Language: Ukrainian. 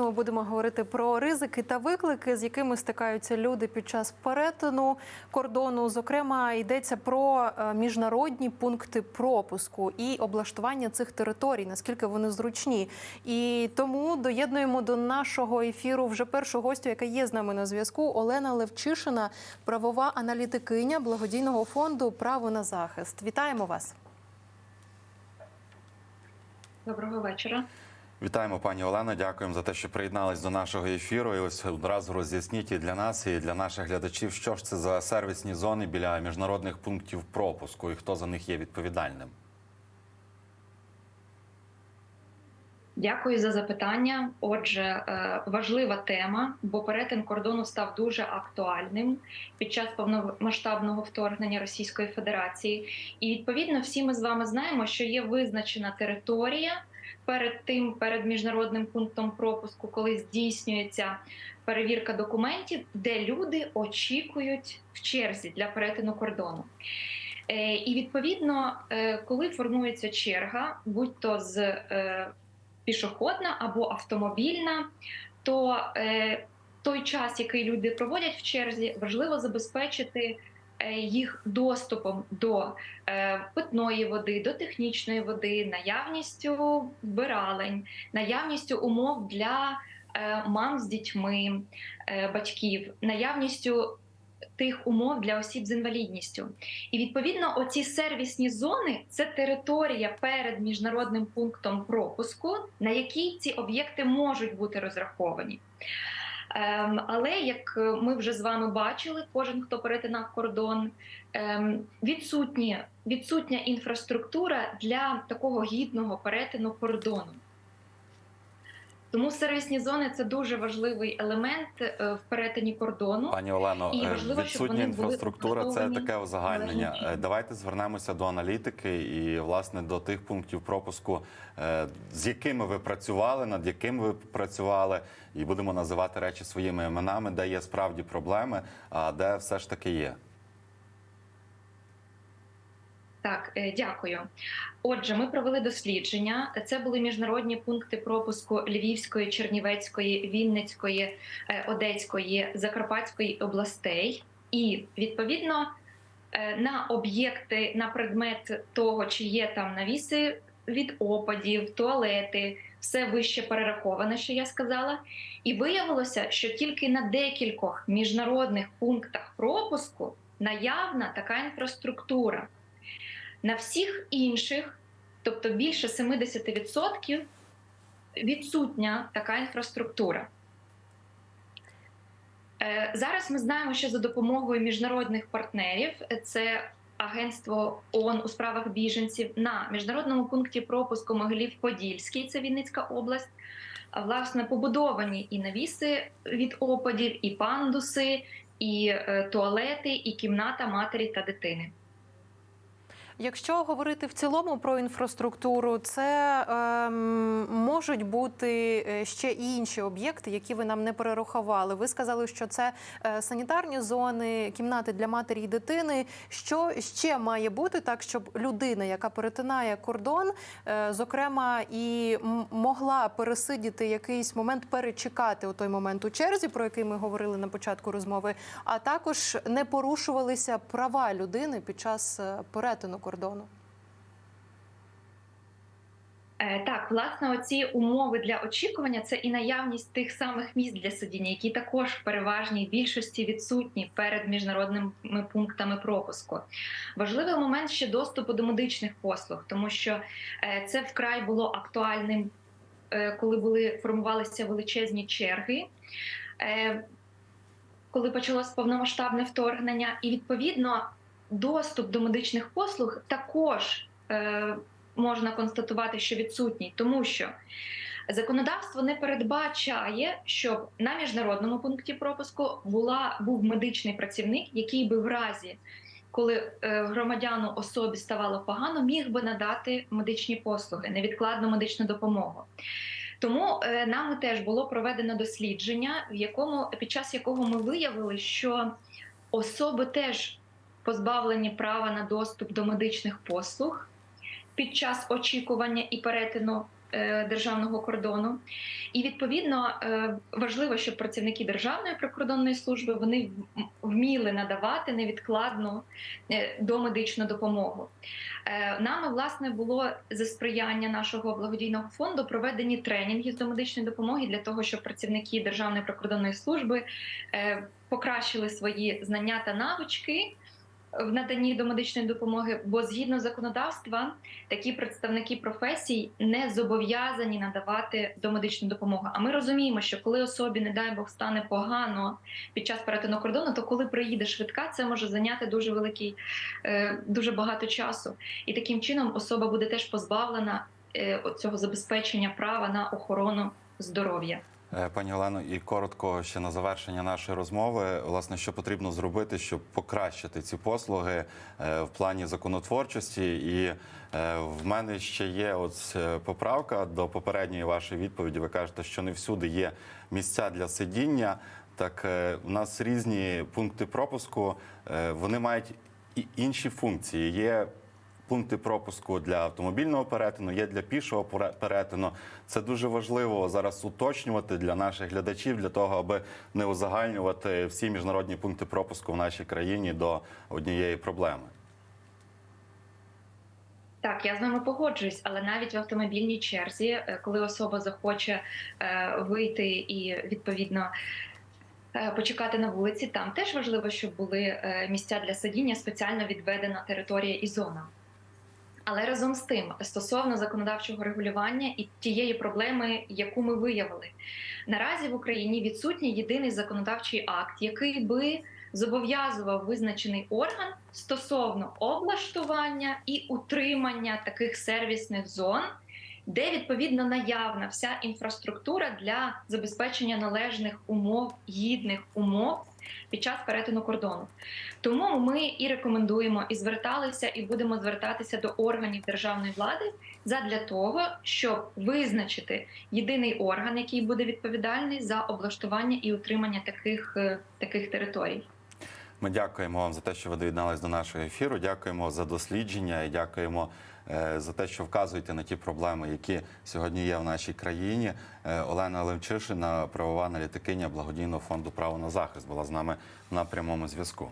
Ми будемо говорити про ризики та виклики, з якими стикаються люди під час перетину кордону. Зокрема, йдеться про е, міжнародні пункти пропуску і облаштування цих територій, наскільки вони зручні. І тому доєднуємо до нашого ефіру вже першу гостю, яка є з нами на зв'язку. Олена Левчишина, правова аналітикиня благодійного фонду Право на захист. Вітаємо вас. Доброго вечора. Вітаємо, пані Олено. Дякуємо за те, що приєднались до нашого ефіру. І ось одразу роз'ясніть і для нас, і для наших глядачів, що ж це за сервісні зони біля міжнародних пунктів пропуску і хто за них є відповідальним. Дякую за запитання. Отже, е, важлива тема, бо перетин кордону став дуже актуальним під час повномасштабного вторгнення Російської Федерації. І відповідно всі ми з вами знаємо, що є визначена територія перед тим, перед міжнародним пунктом пропуску, коли здійснюється перевірка документів, де люди очікують в черзі для перетину кордону. Е, І відповідно, е, коли формується черга, будь то з пішохідна або автомобільна, то е, той час, який люди проводять в черзі, важливо забезпечити е, їх доступом до е, питної води, до технічної води, наявністю вбиралень, наявністю умов для е, мам з дітьми, батьків, наявністю тих умов для осіб з інвалідністю. І відповідно, оці сервісні зони це територія перед міжнародним пунктом пропуску, на якій ці об'єкти можуть бути розраховані. Ем, але як ми вже з вами бачили, кожен хто перетинав кордон, ем, відсутні, відсутня інфраструктура для такого гідного перетину кордону. Тому сервісні зони це дуже важливий елемент е, в перетині кордону. Пані Олено, І е, важливо, відсутня інфраструктура це таке узагальнення. належним. Е, Давайте звернемося до аналітики і власне до тих пунктів пропуску, з якими ви працювали, над якими ви працювали, і будемо називати речі своїми іменами, де є справді проблеми, а де все ж таки є. Так, е, дякую. Отже, ми провели дослідження. Це були міжнародні пункти пропуску Львівської, Чернівецької, Вінницької, е, Одеської, Закарпатської областей. І відповідно е, на об'єкти на предмет того, чи є там навіси від опадів, туалети, все вище перераховане, що я сказала. І виявилося, що тільки на декількох міжнародних пунктах пропуску наявна така інфраструктура. На всіх інших, тобто більше 70%, відсутня така інфраструктура. Е, Зараз ми знаємо, що за допомогою міжнародних партнерів це Агентство ООН у справах біженців на міжнародному пункті пропуску Могилів-Подільський, це Вінницька область. Власне, побудовані і навіси від опадів, і пандуси, і е, туалети, і кімната матері та дитини. Якщо говорити в цілому про інфраструктуру, це ем, можуть бути е, ще і інші об'єкти, які ви нам не перерахували. Ви сказали, що це е, санітарні зони, кімнати для матері і дитини. Що ще має бути так, щоб людина, яка перетинає кордон, е, зокрема, і могла пересидіти якийсь момент, перечекати у той момент у черзі, про який ми говорили на початку розмови, а також не порушувалися права людини під час е, перетину кордону. Е, Так, власне, оці умови для очікування це і наявність тих самих місць для сидіння, які також в переважній більшості відсутні перед міжнародними пунктами пропуску. Важливий момент ще доступу до медичних послуг, тому що е, це вкрай було актуальним, е, коли були формувалися величезні черги. Коли почалось повномасштабне вторгнення, і відповідно доступ до медичних послуг також е, можна констатувати, що відсутній, тому що законодавство не передбачає, щоб на міжнародному пункті пропуску була був медичний працівник, який би в разі, коли е, громадяну особі ставало погано, міг би надати медичні послуги, невідкладну медичну допомогу. Тому е, нами теж було проведено дослідження, в якому під час якого ми виявили, що особи теж позбавлені права на доступ до медичних послуг під час очікування і перетину е, державного кордону. І відповідно е, важливо, щоб працівники Державної прикордонної служби вони вміли надавати невідкладну е, домедичну допомогу. Нами власне було за сприяння нашого благодійного фонду проведені тренінги з домедичної допомоги для того, щоб працівники Державної прикордонної служби покращили свої знання та навички в наданні домедичної допомоги. Бо згідно законодавства, такі представники професій не зобов'язані надавати домедичну допомогу. А ми розуміємо, що коли особі, не дай Бог, стане погано під час перетину кордону, то коли приїде швидка, це може зайняти дуже великий, е, дуже багато часу. І таким чином особа буде теж позбавлена е, цього забезпечення права на охорону здоров'я. Е, Пані Олено, і коротко ще на завершення нашої розмови. Власне, що потрібно зробити, щоб покращити ці послуги е, в плані законотворчості. І е, в мене ще є от поправка до попередньої вашої відповіді. Ви кажете, що не всюди є місця для сидіння. Так, у нас різні пункти пропуску, вони мають інші функції. Є пункти пропуску для автомобільного перетину, є для пішого пере- перетину. Це дуже важливо зараз уточнювати для наших глядачів, для того, аби не узагальнювати всі міжнародні пункти пропуску в нашій країні до однієї проблеми. Так, я з вами погоджуюсь, але навіть в автомобільній черзі, е, коли особа захоче е, вийти і відповідно е, почекати на вулиці, там теж важливо, щоб були місця для сидіння, спеціально відведена територія і зона. Але разом з тим, стосовно законодавчого регулювання і тієї проблеми, яку ми виявили, наразі в Україні відсутній єдиний законодавчий акт, який би зобов'язував визначений орган стосовно облаштування і утримання таких сервісних зон, де відповідно наявна вся інфраструктура для забезпечення належних умов, гідних умов під час перетину кордону. Тому ми і рекомендуємо, і зверталися, і будемо звертатися до органів державної влади задля того, щоб визначити єдиний орган, який буде відповідальний за облаштування і утримання таких, е, таких територій. Ми дякуємо вам за те, що ви доєдналися до нашого ефіру. Дякуємо за дослідження і дякуємо е, за те, що вказуєте на ті проблеми, які сьогодні є в нашій країні. Е, Олена Левчишина, правова аналітикиня благодійного фонду Право на захист, була з нами на прямому зв'язку.